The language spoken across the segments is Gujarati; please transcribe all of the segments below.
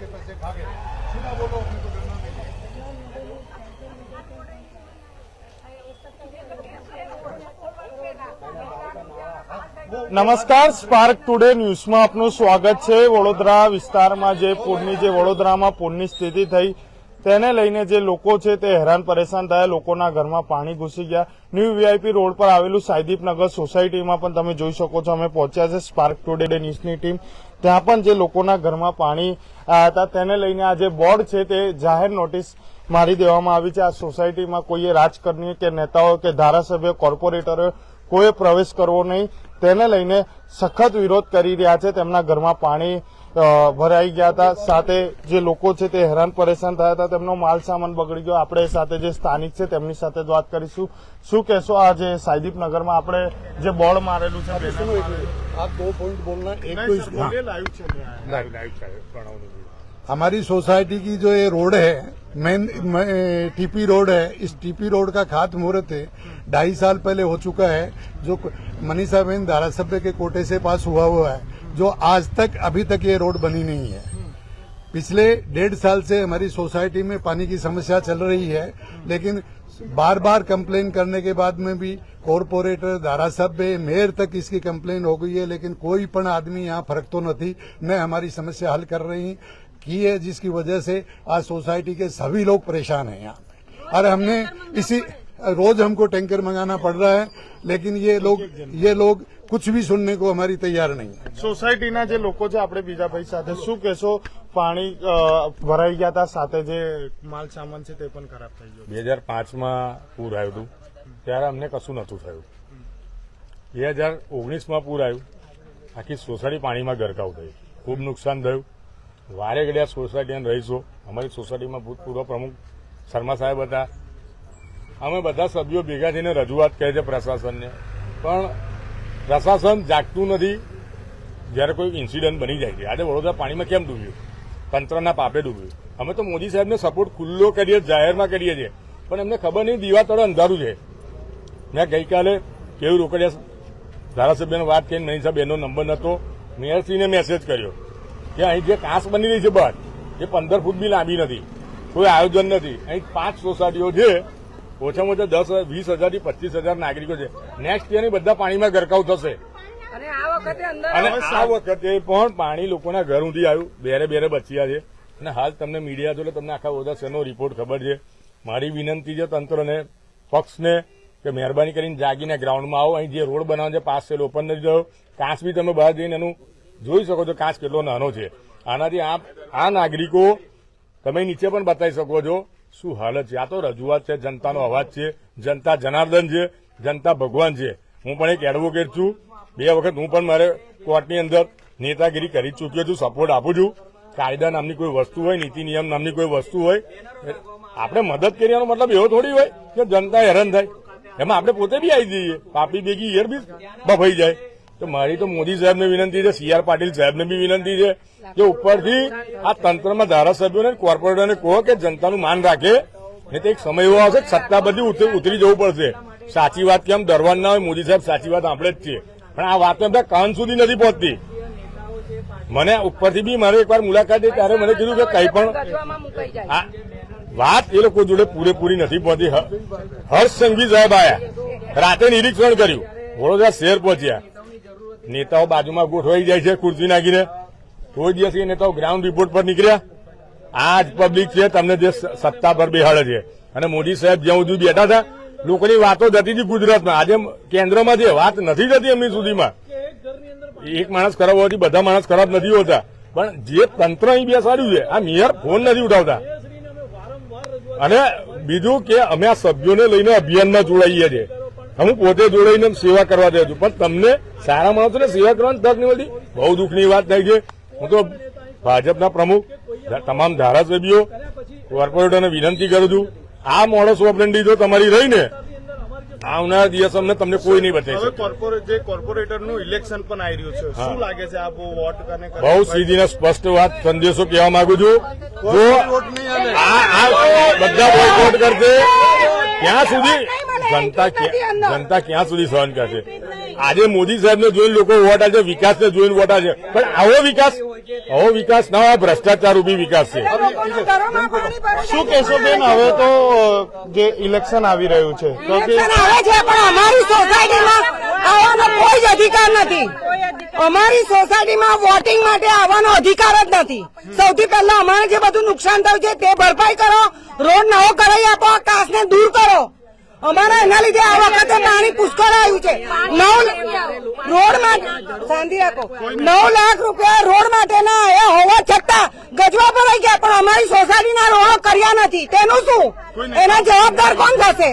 के पैसे खा गए सीधा बोलो अपने को डरना नहीं નમસ્કાર સ્પાર્ક ટુડે ન્યૂઝમાં આપનું સ્વાગત છે વડોદરા વિસ્તારમાં જે પૂરની જે વડોદરામાં પૂરની સ્થિતિ થઈ તેને લઈને જે લોકો છે તે હેરાન પરેશાન થયા લોકોના ઘરમાં પાણી ઘૂસી ગયા ન્યૂ વીઆઈપી રોડ પર આવેલું સાઈદીપનગર સોસાયટીમાં પણ તમે જોઈ શકો છો અમે પહોંચ્યા છે સ્પાર્ક ટુડે ન્યૂઝની ટીમ ત્યાં પણ જે લોકોના ઘરમાં પાણી હતા તેને લઈને આ જે બોર્ડ છે તે જાહેર નોટિસ મારી દેવામાં આવી છે. આ સોસાયટીમાં કોઈએ રાજકારણી કે નેતાઓ કે ધારાસભ્ય, કોર્પોરેટરો કોઈએ પ્રવેશ કરવો નહીં. તેને લઈને સખત વિરોધ કરી રહ્યા છે તેમના ઘરમાં પાણી અ, ભરાઈ ગયા હતા સાથે જે લોકો છે તે હેરાન પરેશાન થયા હતા તેમનો માલ સામાન બગડી ગયો આપણે સાથે જે સ્થાનિક છે તેમની સાથે જ વાત કરીશું શું કહેશો આ જે સાઈદીપ નગરમાં આપણે જે બોર્ડ મારેલું છે banner सुनो एक મારેલું. मिनट आप दो पॉइंट बोलना एक तो નહીં, इस સર, બોલીએ, live છે મેં. हमारी सोसाइटी की जो ये रोड है मेन टीपी रोड है. इस टीपी रोड का खात मुहूर्त है ढाई साल पहले हो चुका है, जो मनीषा बहन धारासभ्य के कोटे से पास हुआ हुआ है, जो आज तक, अभी तक ये रोड बनी नहीं है। पिछले डेढ़ साल से हमारी सोसाइटी में पानी की समस्या चल रही है, लेकिन बार बार कंप्लेन करने के बाद में भी कॉरपोरेटर, धारासभ्य, मेयर तक इसकी कंप्लेन हो गई है, लेकिन कोई पण आदमी यहाँ फ़र्क तो नहीं, न हमारी समस्या हल कर रही की है जिसकी वजह से आज सोसाइटी के सभी लोग परेशान हैं यहाँ पे और हमने इसी रोज हमको टैंकर मंगाना पड़ रहा है लेकिन ये लोग ये लोग कुछ भी सुनने को हमारी तैयार नहीं है સોસાયટીના જે લોકો છે આપણે બીજા ભાઈ સાથે શું કહેશો પાણી અ, ભરાઈ ગયા હતા સાથે જે માલ સામાન છે તે પણ ખરાબ થઈ ગયો બે હજાર પાંચમાં પૂર આવ્યું હતું ત્યારે અમને કશું નહોતું થયું બે હજાર ઓગણીસમાં પૂર આવ્યું આખી સોસાયટી પાણીમાં ગરકાવ થઈ ખૂબ નુકસાન થયું વારે ઘડિયા સોસાયટીના રહીશો. અમારી સોસાયટીમાં ભૂતપૂર્વ પ્રમુખ શર્મા સાહેબ હતા. અમે બધા સભ્યો ભેગા થઈને રજૂઆત કરી છે પ્રશાસનને. પણ પ્રશાસન જાગતું નથી. જ્યારે કોઈ ઇન્સિડન્ટ બની જાય છે. આજે વડોદરા પાણીમાં કેમ ડૂબ્યું? તંત્રના પાપે ડૂબ્યું. અમે તો મોદી સાહેબને સપોર્ટ ખુલ્લો કરીએ, જાહેરમાં કરીએ છીએ. પણ એમને ખબર નહીં દીવા તળે અંધારું છે. મેં ગઈકાલે કેવું રોકડિયા ધારાસભ્યને વાત કરીને મનીષ એનો નંબર નહોતો મેયરશ્રીને મેસેજ કર્યો. કે અહીં જે કાંસ બની રહી છે બહાર એ પંદર ફૂટ બી લાંબી નથી. કોઈ આયોજન નથી. અહીં પાંચ સોસાયટીઓ છે ઓછામાં ઓછા દસ વીસ હજારથી પચીસ હજાર નાગરિકો છે. નેક્સ્ટ યરની બધા પાણીમાં ગરકાવ થશે. અને આ વખતે અંદર અને પણ પાણી લોકોના ઘર ઊંધી આવ્યું. બેરે બેરે બચ્યા છે. અને હાલ તમને મીડિયા જોડે તમને આખા બધા શેનો રિપોર્ટ ખબર છે. મારી વિનંતી છે તંત્રને પક્ષને કે મહેરબાની કરીને જાગીને ગ્રાઉન્ડમાં આવો. અહીં જે રોડ બનાવવાનો છે પાસ સેલ ઓપન નથી થયો. કાંસ બી તમે બહાર જઈને એનું જોઈ શકો છો કાચ કેટલો નાનો છે. આનાથી આ નાગરિકો તમે નીચે પણ બતાવી શકો છો શું હાલત છે. આ તો રજૂઆત છે, જનતાનો અવાજ છે, જનતા જનાર્દન છે, જનતા ભગવાન છે. હું પણ એક એડવોકેટ છું. બે વખત હું પણ મારે કોર્ટની અંદર નેતાગીરી કરી ચૂક્યો છું સપોર્ટ આપું છું. કાયદા નામની કોઈ વસ્તુ હોય, નીતિ નિયમ નામની કોઈ વસ્તુ હોય આપણે મદદ કરવાનો મતલબ એવો થોડી હોય કે જનતા હેરાન થાય. એમાં આપણે પોતે બી આવી જઈએ. પાપી ભેગી ઈયર બી બફાઈ જાય. તો મારી તો મોદી સાહેબને વિનંતી છે, સી આર પાટીલ સાહેબને બી વિનંતી છે કે ઉપરથી આ તંત્રમાં ધારાસભ્યોને, કોર્પોરેટરને કહો કે જનતાનું માન રાખે. નહીં તો એક સમય એવો આવશે સત્તા બધી ઉતરી જવું પડશે. સાચી વાત કેમ ડરવાન ના હોય, મોદી સાહેબ સાચી વાત આપણે જ છીએ પણ આ વાત બધા કાન સુધી નથી પહોંચતી. મને ઉપરથી બી મારે એકવાર મુલાકાત ત્યારે મને કીધું કે કંઈ પણ વાત એ લોકો જોડે પૂરેપૂરી નથી પહોંચી. હર્ષ સંઘવી સાહેબ આયા. રાતે નિરીક્ષણ કર્યું. વડોદરા શહેર પહોંચ્યા. નેતાઓ બાજુમાં ગોઠવાઈ જાય છે ખુરશી નાખીને. કોઈ દિવસ એ નેતાઓ ગ્રાઉન્ડ રિપોર્ટ પર નીકળ્યા. આ જ પબ્લિક છે, તમને જે સત્તા પર બેહાડે છે. અને મોદી સાહેબ જ્યાં સુધી બેઠા હતા, લોકોની વાતો જતી હતી ગુજરાતમાં. આજે કેન્દ્રમાં જે વાત નથી જતી એમની સુધીમાં. એક માણસ ખરાબ હોવાથી બધા માણસ ખરાબ નથી હોતા. પણ જે તંત્ર અહીં બેસાડ્યું છે, આ મેયર ફોન નથી ઉઠાવતા. અને બીજું કે અમે આ સભ્યોને લઈને અભિયાનમાં જોડાઈએ છીએ. હું પોતે જોડાઈને સેવા કરવા દઉં છું. પણ તમને સારા માણસોને સેવા કરવાની તક નહીં મળતી? બહુ દુઃખની વાત થાય છે. હું તો ભાજપના પ્રમુખ તમામ ધારાસભ્યો કોર્પોરેટરને વિનંતી કરું છું. આ મોડસ ઓપરેન્ડી જો તમારી રહીને આવનારા દિવસ તમને કોઈ નહીં બતાવી હવે કોર્પોરેટ જે ઇલેક્શન પણ આવી રહ્યું છે શું લાગે છે આ વોટ બહુ સીધી ને સ્પષ્ટ વાત સંદેશો કહેવા માંગુ છું. જો બધા બોયકોટ કરશે ક્યાં સુધી જનતા જનતા ક્યાં સુધી સહન કરશે? આજે મોદી સાહેબને જોઈને લોકો વોટ છે વિકાસને જોઈને વોટ આપે પણ આવો વિકાસ? આવો વિકાસ ના હોય ભ્રષ્ટાચાર ઊભી વિકાસ છે. શું કહેશો બેન હવે તો જે ઇલેક્શન આવી રહ્યું છે તો આવે છે પણ અમારી સોસાયટીમાં આવવાનો કોઈ જ અધિકાર નથી. અમારી સોસાયટીમાં વોટિંગ માટે આવવાનો અધિકાર જ નથી. સૌથી પહેલા અમારે જે બધું નુકસાન થયું છે તે ભરપાઈ કરો રોડ નવો કરાવી આપો આ કાસને દૂર કરો. અમારે એના લીધે આ વખતે પાણી પુષ્કળ આવ્યું છે. નવ રોડ માટે સાંધી રાખો. નવ લાખ રૂપિયા રોડ માટેના એ હોવા છતાં ગજવા ભરાઈ ગયા પણ અમારી સોસાયટીના રોડો કર્યા નથી. તેનું શું? એના જવાબદાર કોણ થશે?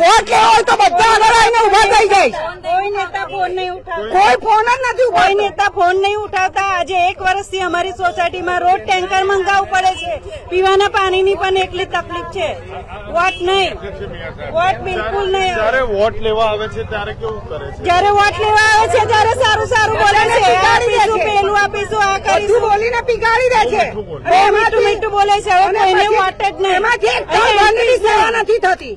વોટ લેવો હોય તો બધા આગળ આવીને ઊભા થઈ જાય. કોઈ નેતા ફોન નહીં ઉઠાવતા. કોઈ ફોન જ નથી કોઈ નેતા ફોન નહીં ઉઠાવતા. આજે એક વર્ષથી અમારી સોસાયટીમાં રોજ ટેન્કર મંગાવવું પડે છે. પીવાના પાણીની પણ એટલી તકલીફ છે. વોટ નહીં. વોટ બિલકુલ નહીં વોટ લેવા આવે છે ત્યારે કેવું કરે છે? જ્યારે વોટ લેવા આવે છે ત્યારે સારું સારું બોલે છે. આપીશું પેલું આપીશું આ કરીશું. બોલીને પીગાડી દે છે. મીઠું મીઠું બોલે છે. હવે કોઈને વોટ જ નહીં. એમાંથી એક નથી થતી.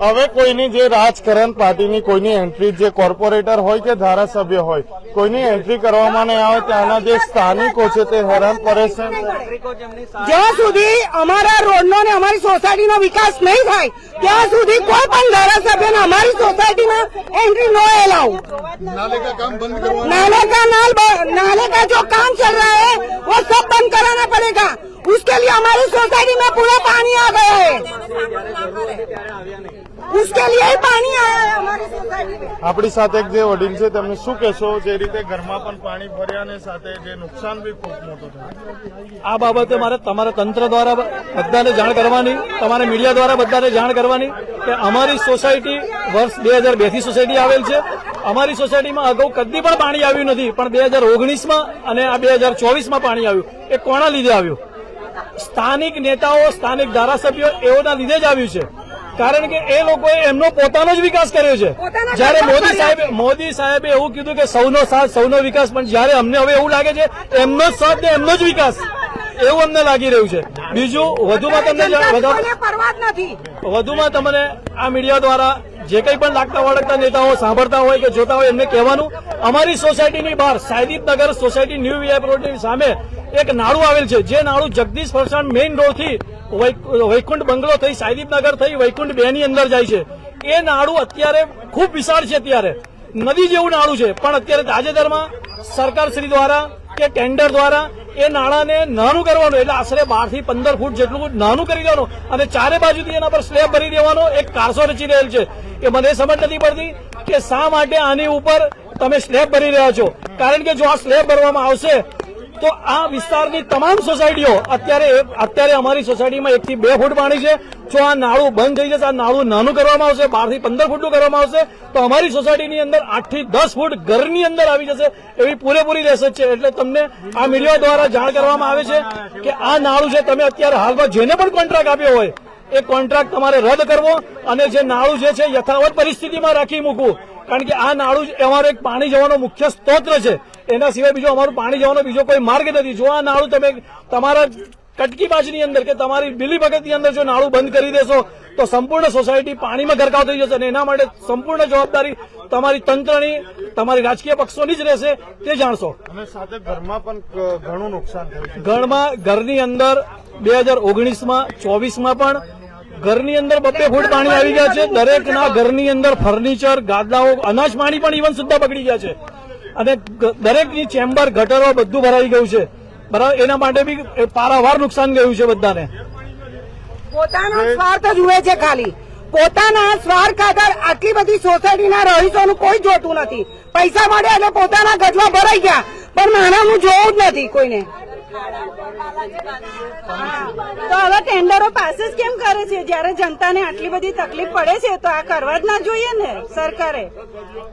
હવે કોઈની જે રાજકારણ પાર્ટીની કોઈની એન્ટ્રી જે કોર્પોરેટર હોય કે ધારાસભ્ય હોય કોઈની એન્ટ્રી કરવામાં નહીં આવે ત્યાંના જે સ્થાનિકો છે તે હેરાન છે. જ્યાં સુધી અમારા રોડનો ને અમારી સોસાયટીનો વિકાસ નહીં થાય ત્યાં સુધી કોઈ પણ ધારાસભ્યને અમારી સોસાયટીમાં એન્ટ્રી નો એલાવ નાલે કા નાલ નાલે કા જો કામ ચલ રહા હૈ વો સબ બંધ કરાના પડેગા. है वो सब बंद कराना पड़ेगा उसके लिए हमारी सोसाइटी में पूरा पानी आ गया है उसके लिए ही पानी आया है हमारी सोसाइटी में આપણી સાથે એક જે વડીલ છે તેમને શું કહેશો જે રીતે ઘરમાં પણ પાણી ભર્યા અને સાથે જે નુકસાન બી ખૂબ મોટું થયું આ બાબતે મારે તમારા તંત્ર દ્વારા બધાને જાણ કરવાની તમારે મીડિયા દ્વારા બધાને જાણ કરવાની કે અમારી સોસાયટી વર્ષ બે હજાર બે થી સોસાયટી આવેલ છે અમારી સોસાયટીમાં અગાઉ કદી પણ પાણી આવ્યું નથી પણ બે હજાર ઓગણીસમાં અને આ બે હજાર ચોવીસમાં પાણી આવ્યું એ કોના લીધે આવ્યું સ્થાનિક નેતાઓ સ્થાનિક ધારાસભ્યો એઓના લીધે જ આવ્યું છે. કારણ કે એ લોકોએ એમનો પોતાનો જ વિકાસ કર્યો છે. જયારે મોદી સાહેબ મોદી સાહેબે એવું કીધું કે સૌનો સાથ સૌનો વિકાસ પણ જ્યારે અમને હવે એવું લાગે છે એમનો જ સાથ ને એમનો જ વિકાસ. એવું અમને લાગી રહ્યું છે. બીજું વધુમાં તમને વધુમાં તમને આ મીડિયા દ્વારા જે કંઈ પણ લાગતા વળગતા નેતાઓ સાંભળતા હોય કે જોતા હોય એમને કહેવાનું, અમારી સોસાયટીની બહાર, સાયદીપનગર સોસાયટી ન્યૂ વીઆઈપ રોડની સામે એક નાળું આવેલ છે. જે નાળું જગદીશ ફરસાણ મેઇન રોડથી વૈકુંઠ બંગલો થઈ, સાયદીપનગર થઈ, વૈકુંઠ બે અંદર જાય છે. એ નાળું અત્યારે ખૂબ વિશાળ છે અત્યારે. નદી જેવું નાળું છે. પણ અત્યારે તાજેતરમાં સરકાર શ્રી દ્વારા કે ટેન્ડર દ્વારા એ નાણાંને નાનું કરવાનું, એટલે આશરે બારથી પંદર ફૂટ જેટલું નાનું કરી દેવાનું અને ચારે બાજુથી એના પર સ્લેબ ભરી દેવાનો એક કારસો રચી રહેલ છે. એ મને સમજ નથી પડતી કે શા માટે આની ઉપર તમે સ્લેબ ભરી રહ્યા છો. કારણ કે જો આ સ્લેબ ભરવામાં આવશે તો આ વિસ્તારની તમામ સોસાયટીઓ અત્યારે અત્યારે અમારી સોસાયટીમાં એકથી બે ફૂટ પાણી છે. જો આ નાળું બંધ થઈ જશે, આ નાળું નાનું કરવામાં આવશે બારથી પંદર ફૂટનું કરવામાં આવશે, તો અમારી સોસાયટીની અંદર આઠથી દસ ફૂટ ઘરની અંદર આવી જશે એવી પૂરેપૂરી રહેશે છે. એટલે તમને આ મીડિયા દ્વારા જાણ કરવામાં આવે છે કે આ નાળું છે, તમે અત્યારે હાલમાં જેને પણ કોન્ટ્રાક્ટ આપ્યો હોય, એ કોન્ટ્રાક્ટ તમારે રદ કરવો અને જે નાળું છે, યથાવત પરિસ્થિતિમાં રાખી મૂકવું. કારણ કે આ નાળું અમારો એક પાણી જવાનો મુખ્ય સ્ત્રોત છે. એના સિવાય બીજો અમારું પાણી જવાનો બીજો કોઈ માર્ગ નથી. જો આ નાળું તમે તમારા કટકી પાછની અંદર કે તમારી બિલી ભગતની અંદર જો નાળું બંધ કરી દેશો તો સંપૂર્ણ સોસાયટી પાણીમાં ગરકાવ થઈ જશે અને એના માટે સંપૂર્ણ જવાબદારી તમારી તંત્રની તમારી રાજકીય પક્ષોની જ રહેશે તે જાણશો. અને સાથે ઘરમાં પણ ઘણું નુકસાન થયું ઘરમાં ઘરની અંદર બે હજાર ઓગણીસમાં ચોવીસમાં પણ ઘરની અંદર બબ્બે ફૂટ પાણી આવી ગયા છે. દરેકના ઘરની અંદર ફર્નિચર ગાદલાઓ અનાજ પાણી પણ ઇવન સુદ્ધા બગડી ગયા છે. અને દરેકની ચેમ્બર, ગટરો બધું ભરાઈ ગયું છે. બરાબર? એના માટે બી પારાવાર નુકસાન ગયું છે બધાને. પોતાનો સ્વાર્થ જુએ છે ખાલી. પોતાના સ્વાર્થ ખાતર આટલી બધી સોસાયટીના રહીશોનું કોઈ જોતું નથી. પૈસા મળ્યા એટલે પોતાના ગજવા ભરાઈ ગયા. પણ નાના, હું જોવું જ નથી કોઈને. તો હવે ટેન્ડરો પાસે જ કેમ કરે છે? જયારે જનતાને આટલી બધી તકલીફ પડે છે તો આ કરવા જ ના જોઈએ ને સરકારે?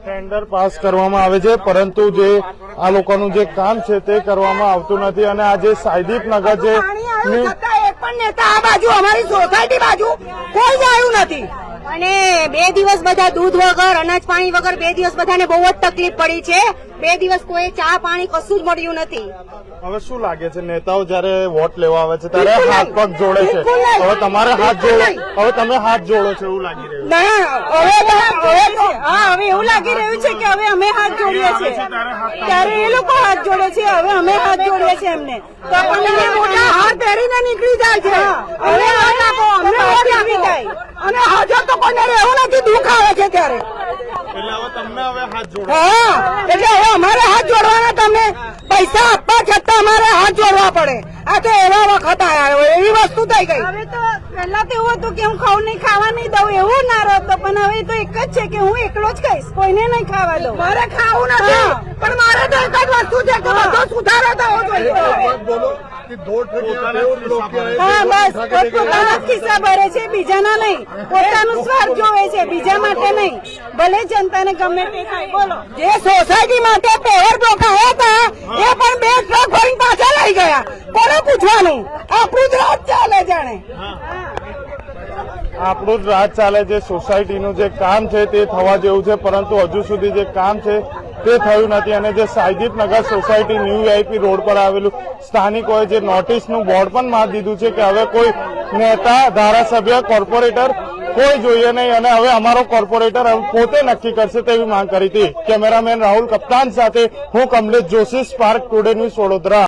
ટેન્ડર પાસ કરવામાં આવે છે પરંતુ જે આ લોકોનું જે કામ છે તે કરવામાં આવતું નથી અને આ જે સાયદીપ નગર છતાં એક પણ નેતા આ બાજુ અમારી સોસાયટી બાજુ કોઈ જ આવ્યું નથી. અને બે દિવસ બધા દૂધ વગર અનાજ પાણી વગર બે દિવસ બધાને બહુ જ તકલીફ પડી છે. બે દિવસ કોઈ ચા પાણી કશું જ મળ્યું નથી. હવે શું લાગે છે? નેતાઓ જયારે વોટ લેવા આવે છે ત્યારે હાથ પગ જોડે છે. હવે તમારે હાથ જોડે હવે તમે હાથ જોડો છો એવું લાગી રહ્યું હવે હા હવે એવું લાગી રહ્યું છે કે હવે અમે હાથ જોડીએ છીએ. ત્યારે એ લોકો હાથ જોડે છે હવે અમે હાથ જોડીએ છીએ એમને. તો આપણને મોટા હાથ પહેરીને નીકળી જાય છે. હવે હાથ આપો અમને હાથ આપી જાય. અને હાજર તો કોઈને રહેવું નથી દુઃખ આવે છે ત્યારે. એટલે હવે તમને હવે હાથ જોડો. હા એટલે હવે અમારે હાથ જોડવાના તમે? પૈસા આપવા છતાં અમારે હાથ જોડવા પડે. આ તો એવા વખત આવ્યા હોય એવી વસ્તુ થઈ ગઈ. હવે તો પહેલા તો એવું હતું કે હું ખાઉં નહીં ખાવા નહીં દઉં એવું ના હતો પણ હવે તો એક જ છે કે હું એકલો જ ખાઈશ. કોઈને નહીં ખાવા દઉં. મારે ખાવું નથી પણ મારે તો એક જ વસ્તુ છે કે બધો સુધારો થવો જોઈએ. હા બસ. પોતપોતાના ગમે. જે સોસાયટી માટે પહેર બ્લોકાયા હતા એ પણ બે ટ્રક ભરીને પાછા લઈ ગયા. કોને પૂછવાનું? આપણું જ રાત ચાલે જાણે. આપણું જ રાત ચાલે છે. સોસાયટીનું જે કામ છે તે થવા જેવું છે પરંતુ હજુ સુધી જે કામ છે તે થયું નથી અને જે Sahidipnagar society new VIP road પર આવેલું સ્થાનિકોએ જે નોટિસનું બોર્ડ પણ માર દીધું છે કે હવે કોઈ નેતા, ધારાસભ્ય, કોર્પોરેટર કોઈ જોઈએ નહીં અને હવે અમારો કોર્પોરેટર પોતે નક્કી કરશે તેવી માંગ કરી હતી. કેમેરામેન રાહુલ કપ્તાન સાથે હું Kamlesh Joshi spark today news Vadodara.